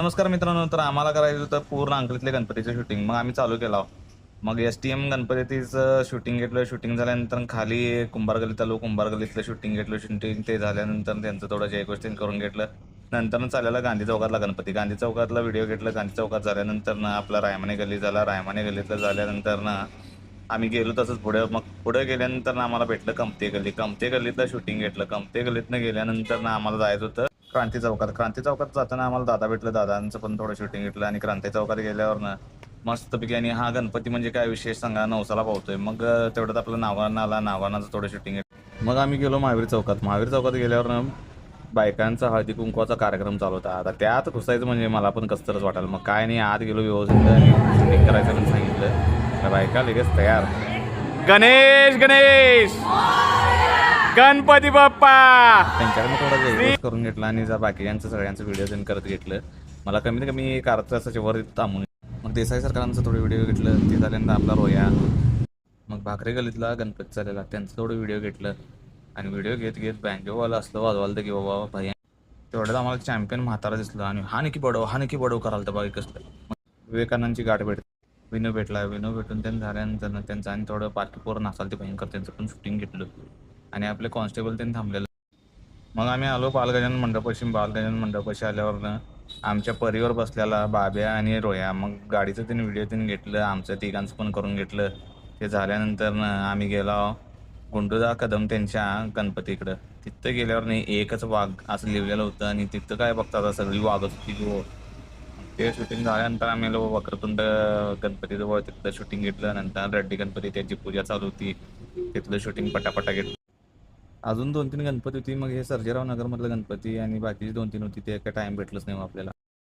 नमस्कार मित्रांनो तर आम्हाला करायचं होतं पूर्ण अंकलीतले गणपतीचं शूटिंग मग आम्ही चालू केला मग एस टी एम गणपतीचं शूटिंग घेतलं. शूटिंग झाल्यानंतर खाली कुंभार गलीत आलो कुंभार गलीतलं शूटिंग घेतलं. शूटिंग ते झाल्यानंतर त्यांचं थोडं जयगोष्टीन करून घेतलं. नंतर चाललेला गांधी चौकातला गणपती. गांधी चौकातला व्हिडिओ घेतला. गांधी चौकात झाल्यानंतर ना आपला रायमाने गल्ली झाला. रायमाने गल्लीतलं झाल्यानंतर ना आम्ही गेलो तसंच पुढे. मग पुढे गेल्यानंतर ना आम्हाला भेटलं कमते गल्ली. कमते गल्लीतलं शूटिंग घेतलं. कमते गल्लीतनं गेल्यानंतर ना आम्हाला जायचं होतं क्रांती चौकात क्रांती चौकात जाताना आम्हाला दादा भेटलं दादांचं पण थोडं शूटिंग घेतलं आणि क्रांती चौकात गेल्यावर ना मस्तपैकी आणि हा गणपती म्हणजे काय विशेष सांगा नवसाला पावतोय. मग तेवढ्यात आपलं नावानं आला नावानाचं थोडं शूटिंग घेतलं. मग आम्ही गेलो महावीर चौकात. महावीर चौकात गेल्यावर ना बायकांचा हळदी कुंकवाचा कार्यक्रम चालू होता. आता त्यात घुसायचं म्हणजे मला पण कसतरच वाटायला. मग काय नाही आत गेलो व्यवस्थित आणि शूटिंग करायचं म्हणून सांगितलं. बायका लगेच तयार. गणेश गणेश! गणपती बाप्पा! त्यांच्याकडनं थोडा जयघोष करून घेतला आणि जा बाकीच्यांचं सगळ्यांचं व्हिडिओ करत घेतलं मला कमीत कमी एक अर्धा तासाच्या वर थांबून मग देसाई सरकारांचं थोडं व्हिडिओ घेतलं ते झाल्यानंतर आपला रोया. मग भाकरे गलीतला गणपती चाललेला त्यांचं थोडं व्हिडिओ घेतलं. आणि व्हिडिओ घेत घेत बँकेवाला असलं वाजवाल तर की बाबा भैया तेवढ्यात आम्हाला चॅम्पियन म्हातारा दिसलं आणि हा नक्की बडव हा नक्की बडव कराल तर बाकी कसलं. मग विवेकानंदची गाठ भेट विनो भेटला. विनो भेटून त्यांनी झाल्यानंतर त्यांचं आणि थोडं पार्टी पोरं नाचाल ते भयंकर त्यांचं पण शूटिंग घेतलं. आणि आपले कॉन्स्टेबल त्यांनी थांबलेलं. मग आम्ही आलो बालगजानन मंडपाशी. बालगजानन मंडपाशी आल्यावर आमच्या परीवर बसलेला बाब्या आणि रोया. मग गाडीचं त्यांनी व्हिडिओ त्यांनी घेतलं आमचं तिघांचं पण करून घेतलं. ते झाल्यानंतर आम्ही गेलो गुंडुदा कदम त्यांच्या गणपतीकडं. तिथं गेल्यावर नाही एकच वाघ असं लिहिलेलं होतं आणि तिथं काय बघता आता सगळी वाघच होती जो ते शूटिंग झाल्यानंतर आम्ही वक्रतुंड गणपतीजवळ. तिथलं शूटिंग घेतलं. नंतर रेड्डी गणपती त्यांची पूजा चालू होती. तिथलं शूटिंग पटापटा घेतलं. अजून दोन तीन गणपती होती. मग हे सर्जेराव नगरमधलं गणपती आणि बाकीची दोन तीन होती. ते काय टाइम भेटलंच नाही मग आपल्याला.